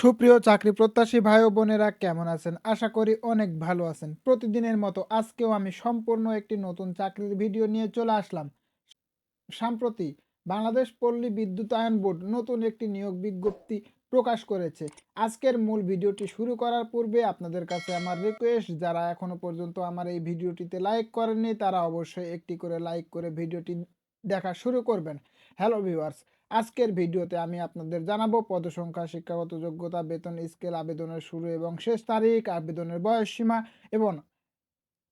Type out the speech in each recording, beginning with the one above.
সুপ্রিয় চাকরি প্রত্যাশী ভাই বোনেরা, কেমন আছেন? আশা করি অনেক ভালো আছেন। প্রতিদিনের মতো আজকেও আমি সম্পূর্ণ একটি নতুন চাকরির ভিডিও নিয়ে চলে আসলাম। সম্প্রতি বাংলাদেশ পল্লী বিদ্যুতায়ন বোর্ড নতুন একটি নিয়োগ বিজ্ঞপ্তি প্রকাশ করেছে। আজকের মূল ভিডিওটি শুরু করার পূর্বে আপনাদের কাছে আমার রিকোয়েস্ট যারা এখনও পর্যন্ত আমার এই ভিডিওটিতে লাইক করেননি, তারা অবশ্যই একটি করে লাইক করে ভিডিওটি দেখা শুরু করবেন। হ্যালো ভিউয়ার্স আজকের ভিডিওতে আমি আপনাদের জানাব পদসংখ্যা, শিক্ষাগত যোগ্যতা, বেতন, স্কেল, আবেদনের শুরু এবং শেষ তারিখ, আবেদনের বয়স সীমা এবং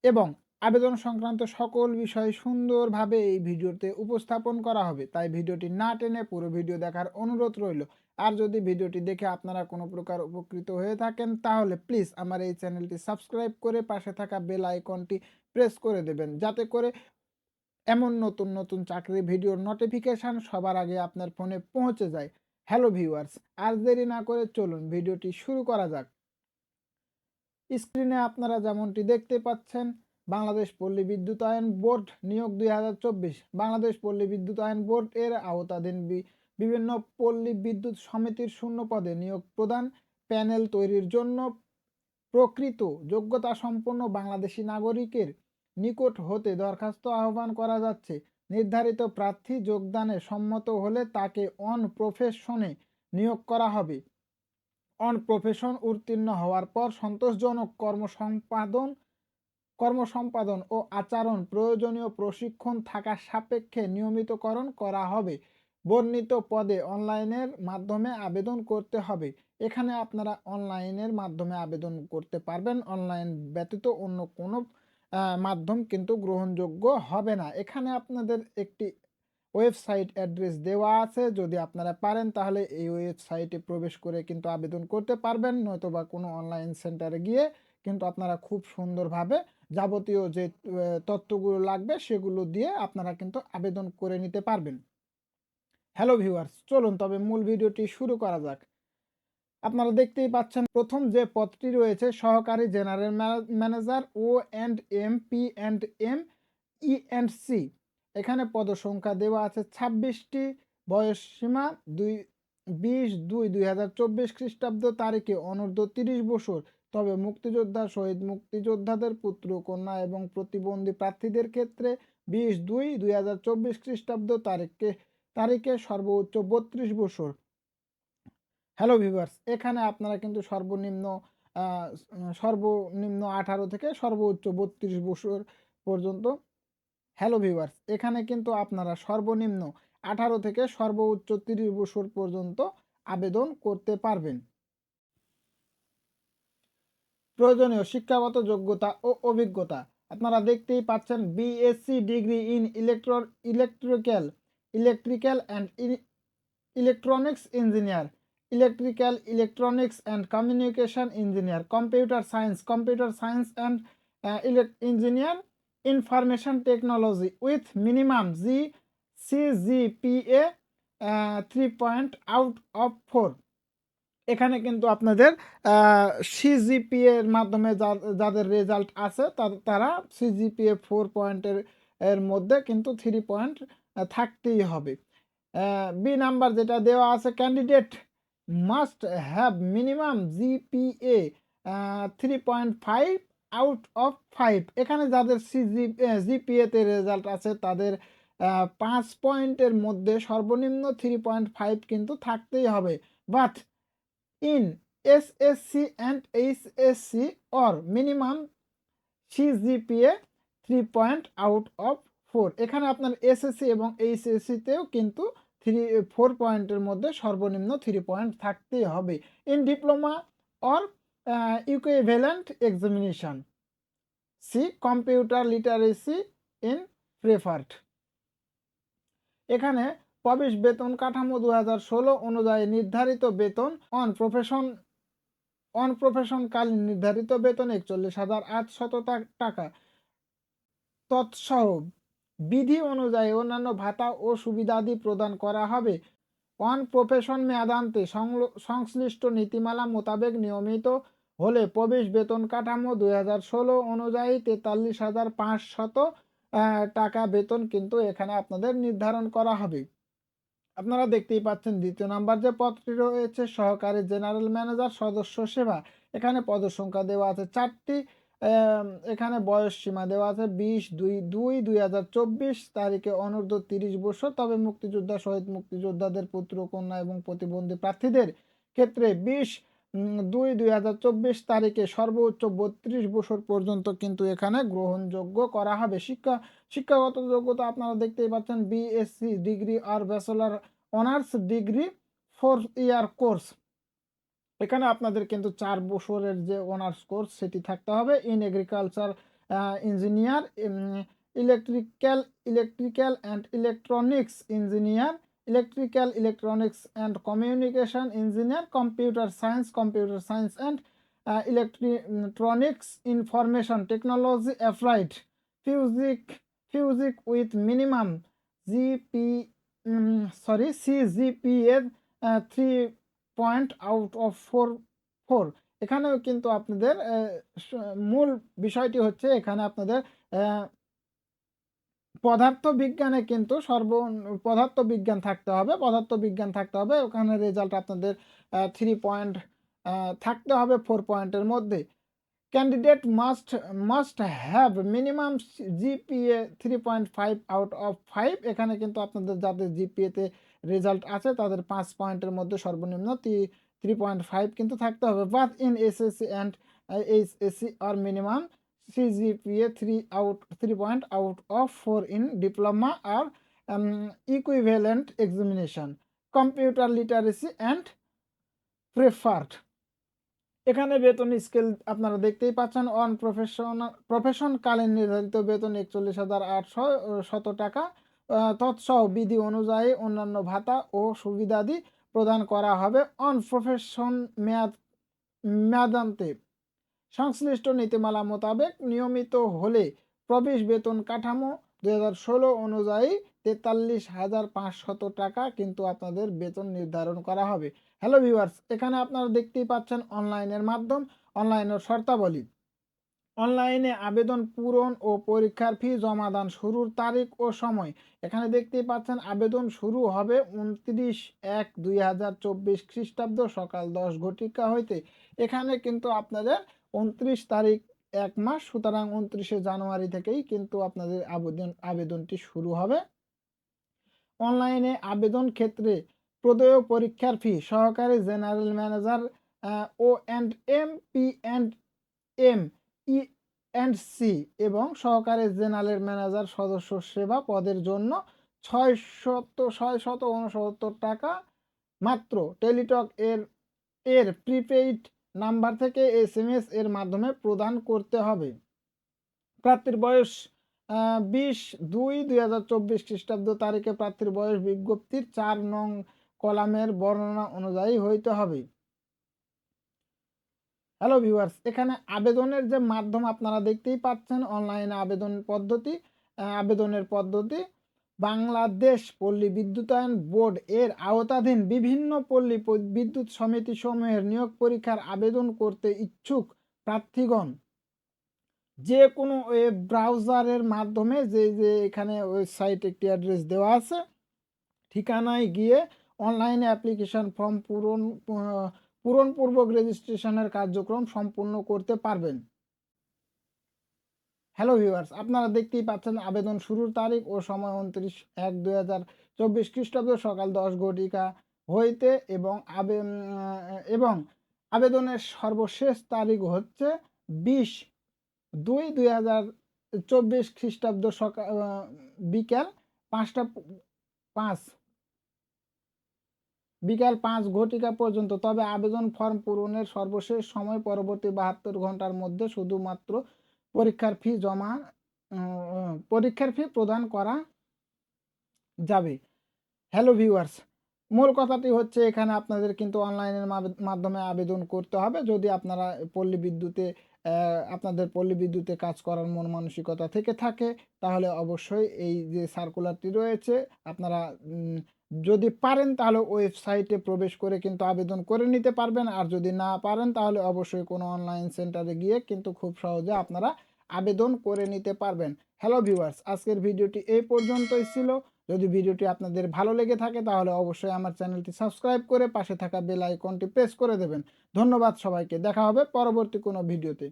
এবং আবেদন সংক্রান্ত সকল বিষয় সুন্দরভাবে এই ভিডিওতে উপস্থাপন করা হবে। তাই ভিডিওটি না টেনে পুরো ভিডিও দেখার অনুরোধ রইল। আর যদি ভিডিওটি দেখে আপনারা কোনো প্রকার উপকৃত হয়ে থাকেন, তাহলে প্লিজ আমার এই চ্যানেলটি সাবস্ক্রাইব করে পাশে থাকা বেল আইকনটি প্রেস করে দেবেন। যাতে করে এমন নতুন নতুন চাকরির ভিডিওর নোটিফিকেশান সবার আগে আপনার ফোনে পৌঁছে যায়। হ্যালো ভিউয়ার্স আর দেরি না করে চলুন ভিডিওটি শুরু করা যাক। স্ক্রিনে আপনারা যেমনটি দেখতে পাচ্ছেন, বাংলাদেশ পল্লী বিদ্যুতায়ন বোর্ড নিয়োগ দুই হাজার চব্বিশ। বাংলাদেশ পল্লী বিদ্যুতায়ন বোর্ড এর আওতাধীন বিভিন্ন পল্লী বিদ্যুৎ সমিতির শূন্য পদে নিয়োগ প্রদান, প্যানেল তৈরির জন্য প্রকৃত যোগ্যতা সম্পন্ন বাংলাদেশি নাগরিকের নিকট হতে দরখাস্ত আহ্বান করা যাচ্ছে। নির্ধারিত প্রার্থী যোগদানে সম্মত হলে তাকে অন প্রফেশনে নিয়োগ করা হবে। অন প্রফেশন উত্তীর্ণ হওয়ার পর সন্তোষজনক কর্মসম্পাদন কর্মসম্পাদন ও আচরণ প্রয়োজনীয় প্রশিক্ষণ থাকা সাপেক্ষে নিয়মিতকরণ করা হবে। বর্ণিত পদে অনলাইনের মাধ্যমে আবেদন করতে হবে। এখানে আপনারা অনলাইনের মাধ্যমে আবেদন করতে পারবেন। অনলাইন ব্যতীত অন্য কোনো মাধ্যম কিন্তু গ্রহণযোগ্য হবে না। এখানে আপনাদের একটি ওয়েবসাইট অ্যাড্রেস দেওয়া আছে। যদি আপনারা পারেন তাহলে এই ওয়েবসাইটে প্রবেশ করে কিন্তু আবেদন করতে পারবেন। নয়তোবা কোনো অনলাইন সেন্টারে গিয়ে কিন্তু আপনারা খুব সুন্দরভাবে যাবতীয় যে তথ্যগুলো লাগবে সেগুলো দিয়ে আপনারা কিন্তু আবেদন করে নিতে পারবেন। হ্যালো ভিউয়ার্স, চলুন তবে মূল ভিডিওটি শুরু করা যাক। আপনারা দেখতেই পাচ্ছেন, প্রথম যে পদটি রয়েছে, সহকারী general manager O and M, P and M, E and C. এখানে পদসংখ্যা দেওয়া আছে ছাব্বিশটি, বয়স সীমা দুই, বিশ দুই দুই হাজার চব্বিশ খ্রিস্টাব্দ তারিখে, অনূর্ধ্ব তিরিশ বছর। তবে মুক্তিযোদ্ধা, শহীদ মুক্তিযোদ্ধাদের পুত্র, কন্যা এবং প্রতিবন্ধী প্রার্থীদের ক্ষেত্রে বিশ দুই দুই হাজার চব্বিশ খ্রিস্টাব্দ তারিখে তারিখে সর্বোচ্চ বত্রিশ বছর। হ্যালো ভিভার্স এখানে আপনারা কিন্তু সর্বনিম্ন সর্বনিম্ন আঠারো থেকে সর্বোচ্চ বত্রিশ বছর পর্যন্ত হ্যালো ভিভার্স এখানে কিন্তু আপনারা সর্বনিম্ন আঠারো থেকে সর্বোচ্চ তিরিশ বছর পর্যন্ত আবেদন করতে পারবেন। প্রয়োজনীয় শিক্ষাগত যোগ্যতা ও অভিজ্ঞতা, আপনারা দেখতেই পাচ্ছেন BSc degree in ইলেকট্র electrical electrical and electronics engineer electrical electronics and communication engineer computer science computer science and engineer information technology with minimum G CGPA three point out of four এখানে কিন্তু আপনাদের সিজিপিএ এর মাধ্যমে যাদের result আছে তারা CGPA four পয়েন্টের এর মধ্যে কিন্তু থ্রি পয়েন্ট থাকতেই হবে। বি নাম্বার যেটা দেওয়া আছে candidate must have minimum GPA three point five out of five এখানে যাদের সিজি জিপিএতে রেজাল্ট আছে তাদের আহ, পাঁচ পয়েন্টের মধ্যে সর্বনিম্ন থ্রি পয়েন্ট ফাইভ কিন্তু থাকতেই হবে। But in SSC and HSC or minimum CGPA three point out of four এখানে আপনার এসএসসি এবং এইচএসসিতেও কিন্তু থ্রি ফোর পয়েন্টের মধ্যে সর্বনিম্ন থ্রি পয়েন্ট থাকতেই হবে। In diploma or equivalent examination C computer literacy in preferred এখানে প্রবেশ বেতন কাঠামো দু হাজার ষোলো অনুযায়ী নির্ধারিত বেতন অন প্রফেশন অন প্রফেশনকালীন নির্ধারিত বেতন একচল্লিশ হাজার আটশত টাকা। তৎসহ বিধি অনুযায়ী অন্যান্য ভাতা ও সুবিধাদি প্রদান করা হবে। অন প্রফেশন মেয়াদান্তে সংশ্লিষ্ট নীতিমালা মোতাবেক নিয়মিত হলে প্রবেশ বেতন কাঠামো দুই হাজার ষোলো অনুযায়ী তেতাল্লিশ হাজার পাঁচশত টাকা বেতন কিন্তু এখানে আপনাদের নির্ধারণ করা হবে। আপনারা দেখতেই পাচ্ছেন দ্বিতীয় নাম্বার যে পদটি রয়েছে, সহকারী জেনারেল ম্যানেজার সদস্য সেবা। এখানে পদসংখ্যা দেওয়া আছে চারটি। এখানে বয়স সীমা দেওয়া আছে বিশ দুই দুই দুই হাজার চব্বিশ তারিখে অনূর্ধ্ব তিরিশ বছর। তবে মুক্তিযোদ্ধা, শহীদ মুক্তিযোদ্ধাদের পুত্র, কন্যা এবং প্রতিবন্ধী প্রার্থীদের ক্ষেত্রে বিশ দুই দুই হাজার চব্বিশ তারিখে সর্বোচ্চ বত্রিশ বছর পর্যন্ত কিন্তু এখানে গ্রহণযোগ্য করা হবে। শিক্ষা, শিক্ষাগত যোগ্যতা আপনারা দেখতেই পাচ্ছেন, বিএসসি ডিগ্রি আর bachelor honours degree four year course. এখানে আপনাদের কিন্তু চার বছরের যে অনার্স কোর্স সেটি থাকতে হবে। In agriculture engineer electrical electrical and electronics engineer electrical electronics and communication engineer computer science computer science and electronics information technology applied physics physics with minimum GP sorry C CGPA three point out of four four এখানেও কিন্তু আপনাদের মূল বিষয়টি হচ্ছে এখানে আপনাদের পদার্থ বিজ্ঞানে কিন্তু সর্ব পদার্থ বিজ্ঞান থাকতে হবে পদার্থ বিজ্ঞান থাকতে হবে। ওখানে রেজাল্ট আপনাদের থ্রি পয়েন্ট থাকতে হবে ফোর পয়েন্টের মধ্যে। Candidate must must have minimum GPA three point five out of five এখানে কিন্তু আপনাদের যাদের জিপিএতে রেজাল্ট আছে, তাদের পাঁচ পয়েন্টের মধ্যে সর্বনিম্ন থ্রি পয়েন্ট ফাইভ কিন্তু থাকতে হবে। But in SSC and HSC R minimum CGPA three out three point out of four in diploma R equivalent examination computer literacy and preferred এখানে বেতন স্কেল আপনারা দেখতেই পাচ্ছেন অন প্রফেশনাল প্রফেশনকালীন নির্ধারিত বেতন একচল্লিশ হাজার আটশো শত টাকা। তৎসহ বিধি অনুযায়ী অন্যান্য ভাতা ও সুবিধাদি প্রদান করা হবে অন প্রফেশন মেয়াদ, মেয়াদান্তে। সংশ্লিষ্ট নীতিমালা মোতাবেক নিয়মিত হলে প্রবেশ বেতন কাঠামো দু হাজার ষোলো অনুযায়ী তেতাল্লিশ হাজার পাঁচশত টাকা কিন্তু আপনাদের বেতন নির্ধারণ করা হবে। হ্যালো ভিউয়ার্স এখানে আপনারা দেখতেই পাচ্ছেন অনলাইনের মাধ্যম অনলাইনের শর্তাবলী। অনলাইনে আবেদন পূরণ ও পরীক্ষার ফি জমাদান শুরুর তারিখ ও সময়। এখানে দেখতেই পাচ্ছেন আবেদন শুরু হবে উনত্রিশ এক দুই হাজার চব্বিশ খ্রিস্টাব্দ সকাল দশ ঘটিকা হইতে। এখানে কিন্তু আপনাদের উনত্রিশ তারিখ এক মাস, সুতরাং উনত্রিশে জানুয়ারি থেকেই কিন্তু আপনাদের আবেদন, আবেদনটি শুরু হবে। অনলাইনে আবেদন ক্ষেত্রে প্রদেয় পরীক্ষার ফি সহকারী general manager O and M P and M E and C এবং সহকারী জেনারেল ম্যানেজার সদস্য সেবা পদের জন্য ছয় শত ছয় শত টাকা মাত্র। টেলিটক এর এর প্রিপেইড নাম্বার থেকে এস এম এস এর মাধ্যমে প্রদান করতে হবে। প্রার্থীর বয়স বিশ দুই দুই হাজার চব্বিশ খ্রিস্টাব্দ তারিখে প্রার্থীর বয়স বিজ্ঞপ্তির চার নং কলামের বর্ণনা অনুযায়ী হইতে হবে। হ্যালো ভিউয়ার্স এখানে আবেদনের যে মাধ্যম আপনারা দেখতেই পাচ্ছেন অনলাইনে আবেদন পদ্ধতি আবেদনের পদ্ধতি, বাংলাদেশ পল্লী বিদ্যুতায়ন বোর্ড এর আওতাধীন বিভিন্ন পল্লী বিদ্যুৎ সমিতি সমূহের নিয়োগ পরীক্ষার আবেদন করতে ইচ্ছুক প্রার্থীগণ। যে কোনো ওয়েব ব্রাউজারের মাধ্যমে যে যে এখানে ওয়েবসাইট একটি অ্যাড্রেস দেওয়া আছে, ঠিকানায় গিয়ে অনলাইনে অ্যাপ্লিকেশন ফর্ম পূরণ পূরণপূর্বক রেজিস্ট্রেশনের কার্যক্রম সম্পূর্ণ করতে পারবেন। হ্যালো ভিউয়ার্স আপনারা দেখতেই পাচ্ছেন আবেদন শুরুর তারিখ ও সময় উনত্রিশ এক দুই হাজার চব্বিশ খ্রিস্টাব্দ সকাল দশ ঘটিকা হইতে এবং আবে এবং আবেদনের সর্বশেষ তারিখ হচ্ছে বিশ দুই দুই হাজার চব্বিশ খ্রিস্টাব্দ সকাল বিকাল পাঁচটা পাঁচ। বিকাল পাঁচ ঘটিকা পর্যন্ত। তবে আবেদন ফর্ম পূরণের সর্বশেষ সময় পরবর্তী বাহাত্তর ঘণ্টার মধ্যে শুধুমাত্র পরীক্ষার ফি জমা পরীক্ষার ফি প্রদান করা যাবে। হ্যালো ভিউয়ার্স মূল কথাটি হচ্ছে এখানে আপনাদের কিন্তু অনলাইনের মাধ্যমে আবেদন করতে হবে। যদি আপনারা পল্লী বিদ্যুতে আপনাদের পল্লী বিদ্যুতে কাজ করার মন মানসিকতা থেকে থাকে, তাহলে অবশ্যই এই যে সার্কুলারটি রয়েছে, আপনারা যদি পারেন তাহলে ওয়েবসাইটে প্রবেশ করে কিন্তু আবেদন করে নিতে পারবেন। আর যদি না পারেন তাহলে অবশ্যই কোনো অনলাইন সেন্টারে গিয়ে কিন্তু খুব সহজে আপনারা আবেদন করে নিতে পারবেন। হ্যালো ভিউয়ার্স, আজকের ভিডিওটি এই পর্যন্তই ছিল। যদি ভিডিওটি আপনাদের ভালো লেগে থাকে তাহলে অবশ্যই আমার চ্যানেলটি সাবস্ক্রাইব করে পাশে থাকা বেল আইকনটি প্রেস করে দেবেন। ধন্যবাদ সবাইকে, দেখা হবে পরবর্তী কোনো ভিডিওতে।